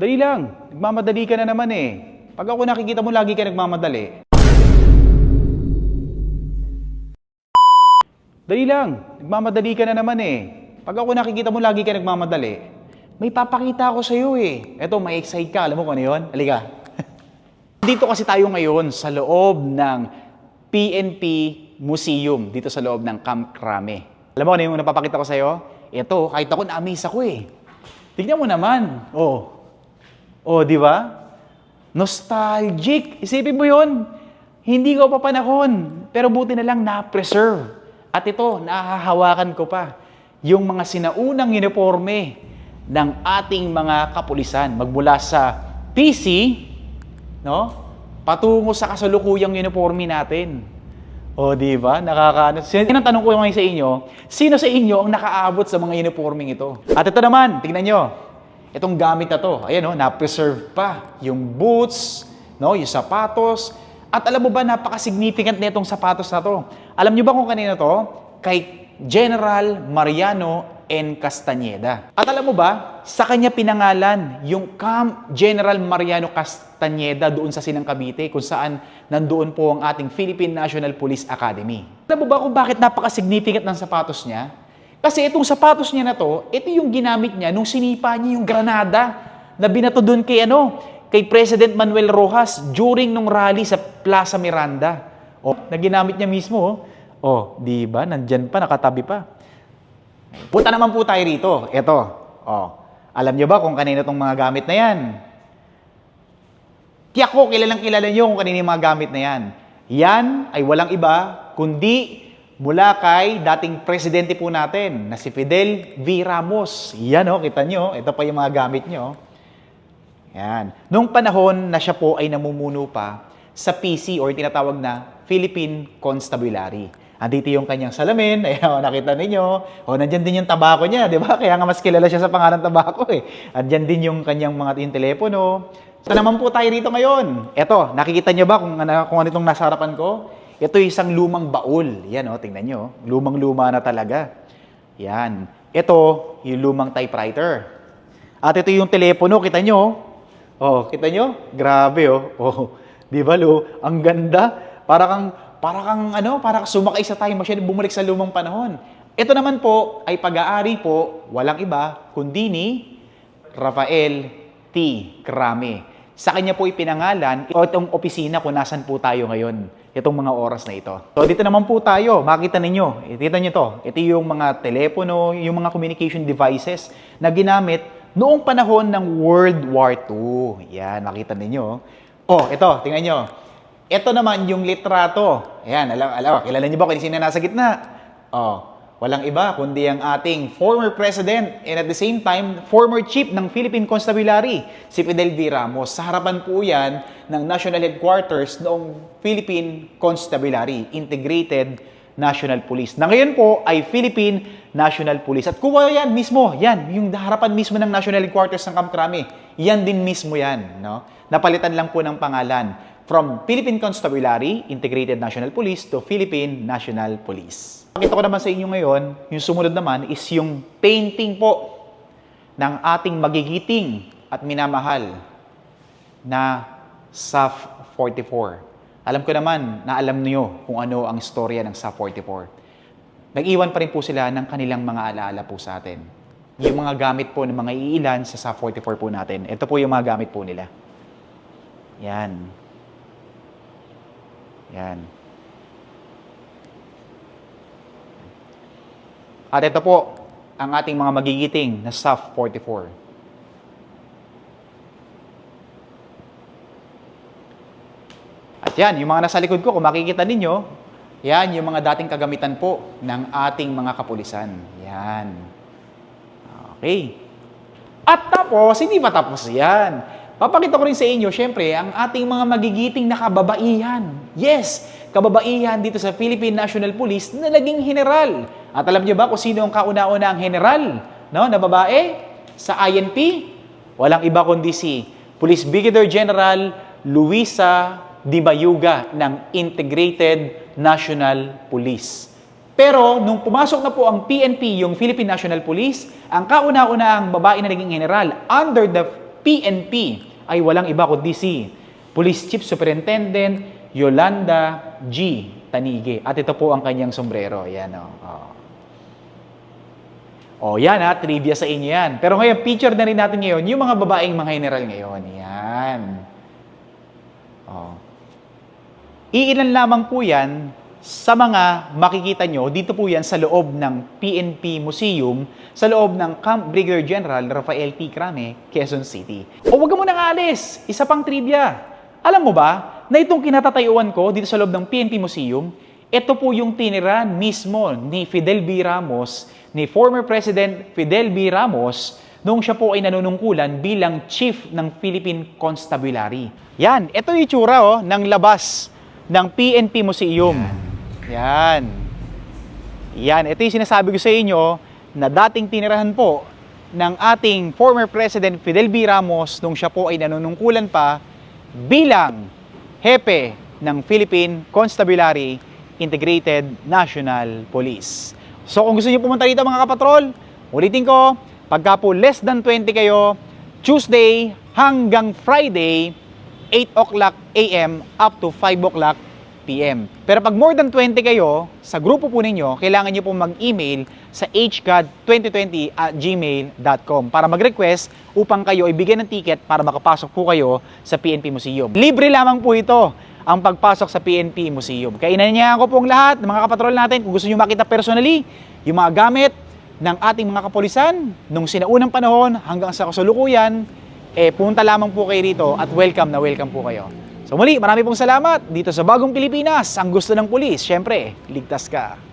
Dali lang. Nagmamadali ka na naman eh. Pag ako nakikita mo lagi ka nagmamadali. Dali lang. Nagmamadali ka na naman eh. Pag ako nakikita mo lagi ka nagmamadali, may papakita ako sa'yo eh. Eto, may excite ka. Alam mo kung ano yun? Halika. Dito kasi tayo ngayon sa loob ng PNP Museum, dito sa loob ng Camp Crame. Alam mo ano yung napapakita ko sa'yo? Ito, kahit ako na-amaze ako eh. Tignan mo naman. Oh. Oh, di ba? Nostalgic. Isipin mo yun. Hindi ko pa panahon. Pero buti na lang na-preserve. At ito, nahahawakan ko pa. Yung mga sinaunang uniforme ng ating mga kapulisan. Magmula sa PC, no? Patungo sa kasalukuyang uniforme natin. O, di ba? Nakakaano. Sin- ang tanong ko ngayon sa inyo, sino sa inyo ang nakaabot sa mga uniforming ito? At ito naman, tingnan nyo. Itong gamit na to, ayan o, na-preserve pa. Yung boots, no, yung sapatos. At alam mo ba, napaka-significant na itong sapatos na to. Alam nyo ba kung kanina to? Kay General Mariano N. Castañeda. At alam mo ba, sa kanya pinangalan yung Camp General Mariano Castañeda doon sa Sinang Cavite kung saan nandoon po ang ating Philippine National Police Academy. Alam mo ba kung bakit napaka-significant ng sapatos niya? Kasi itong sapatos niya na to, ito yung ginamit niya nung sinipa niya yung granada na binato doon kay ano, kay President Manuel Rojas during nung rally sa Plaza Miranda. Oh, na ginamit niya mismo. Oh, oh di ba? Nandyan pa, nakatabi pa. Punta naman po tayo rito. Ito. Oh. Alam niyo ba kung kanino tong mga gamit na yan? Tiyak ko, kilalang kilala niyo kung kanino yung mga gamit na yan. Yan ay walang iba, kundi mula kay dating presidente po natin na si Fidel V. Ramos. Yan o, kita nyo. Ito pa yung mga gamit nyo. Yan. Noong panahon na siya po ay namumuno pa sa PC or tinatawag na Philippine Constabulary. Andito yung kanyang salamin. Ayan, nakita ninyo. O, nandyan din yung tabako niya, di ba? Kaya nga mas kilala siya sa pangalan tabako eh. Andyan din yung kanyang mga yung telepono. So naman po tayo rito ngayon. Eto, nakikita niyo ba kung, ano, kung ano itong nasa harapan ko? Ito isang lumang baul. Yan o, tingnan nyo. Lumang-luma na talaga. Yan. Ito, yung lumang typewriter. At ito yung telepono, kita nyo. Oh, kita nyo? Grabe oh. Oh, di ba lo? Ang ganda. Para kang para kang ano, para kang sumakay sa time machine, bumalik sa lumang panahon. Ito naman po ay pag-aari po, walang iba, kundi ni Rafael T. Crame. Sa kanya po ipinangalan itong opisina kung nasan po tayo ngayon, itong mga oras na ito. So dito naman po tayo, makita ninyo, kita nyo to, ito yung mga telepono, yung mga communication devices na ginamit noong panahon ng World War II. Yan, makita ninyo. Oh, ito, tingnan nyo. Ito naman yung litrato. Ayan, alam, alam, kilala niyo ba kung sino nasa gitna? Oh, walang iba kundi ang ating former president and at the same time, former chief ng Philippine Constabulary, si Fidel V. Ramos. Sa harapan po yan ng National Headquarters noong Philippine Constabulary, Integrated National Police. Na ngayon po ay Philippine National Police. At kuha yan mismo, yan, yung harapan mismo ng National Headquarters ng Camp Crame, yan din mismo yan. No? Napalitan lang po ng pangalan from Philippine Constabulary, Integrated National Police to Philippine National Police. Pakita ko naman sa inyo ngayon, yung sumunod naman is yung painting po ng ating magigiting at minamahal na SAF 44. Alam ko naman na alam niyo kung ano ang istorya ng SAF 44. Nag-iwan pa rin po sila ng kanilang mga alaala po sa atin. Yung mga gamit po ng mga iilan sa SAF 44 po natin. Ito po yung mga gamit po nila. Yan. Yan. At ito po, ang ating mga magigiting na SAF 44. At yan, yung mga nasa likod ko, kung makikita ninyo, yan yung mga dating kagamitan po ng ating mga kapulisan. Yan. Okay. At tapos, hindi pa tapos yan. Papakita ko rin sa inyo, syempre, ang ating mga magigiting na kababaihan. Yes, kababaihan dito sa Philippine National Police na naging general. At alam niyo ba kung sino ang kauna-una ang general no, na babae sa INP? Walang iba kundi si Police Brigadier General Luisa Di Bayuga ng Integrated National Police. Pero nung pumasok na po ang PNP, yung Philippine National Police, ang kauna-una ang babae na naging general under the PNP ay walang iba kundi si Police Chief Superintendent Yolanda G. Tanige. At ito po ang kanyang sombrero. Yan o. Oh. Oh, yan ha, trivia sa inyo yan. Pero ngayon, feature na rin natin ngayon yung mga babaeng mga general ngayon. Yan. Oh. Iilan lamang po yan sa mga makikita nyo, dito po yan sa loob ng PNP Museum, sa loob ng Camp Brigadier General Rafael T. Crame, Quezon City. O wag ka muna alis, isa pang trivia. Alam mo ba na itong kinatatayuan ko dito sa loob ng PNP Museum, ito po yung tiniran mismo ni Fidel B. Ramos, ni former President Fidel B. Ramos, nung siya po ay nanunungkulan bilang Chief ng Philippine Constabulary. Yan, ito yung itsura oh, ng labas ng PNP Museum. Yan. Yan, ito yung sinasabi ko sa inyo na dating tinirahan po ng ating former President Fidel B. Ramos nung siya po ay nanunungkulan pa bilang hepe ng Philippine Constabulary Integrated National Police. So kung gusto niyo pumunta dito mga kapatrol, ulitin ko, pagka po less than 20 kayo, Tuesday hanggang Friday, 8 o'clock AM up to 5 o'clock PM. Pero pag more than 20 kayo, sa grupo po ninyo, kailangan nyo po mag-email sa hcad2020 at gmail.com para mag-request upang kayo ibigyan ng ticket para makapasok po kayo sa PNP Museum. Libre lamang po ito ang pagpasok sa PNP Museum. Kaya inanyayahan ko pong lahat ng mga kapatrol natin kung gusto nyo makita personally yung mga gamit ng ating mga kapolisan nung sinaunang panahon hanggang sa kasalukuyan, eh punta lamang po kayo rito at welcome na welcome po kayo. So muli, marami pong salamat dito sa Bagong Pilipinas. Ang gusto ng pulis, syempre, ligtas ka.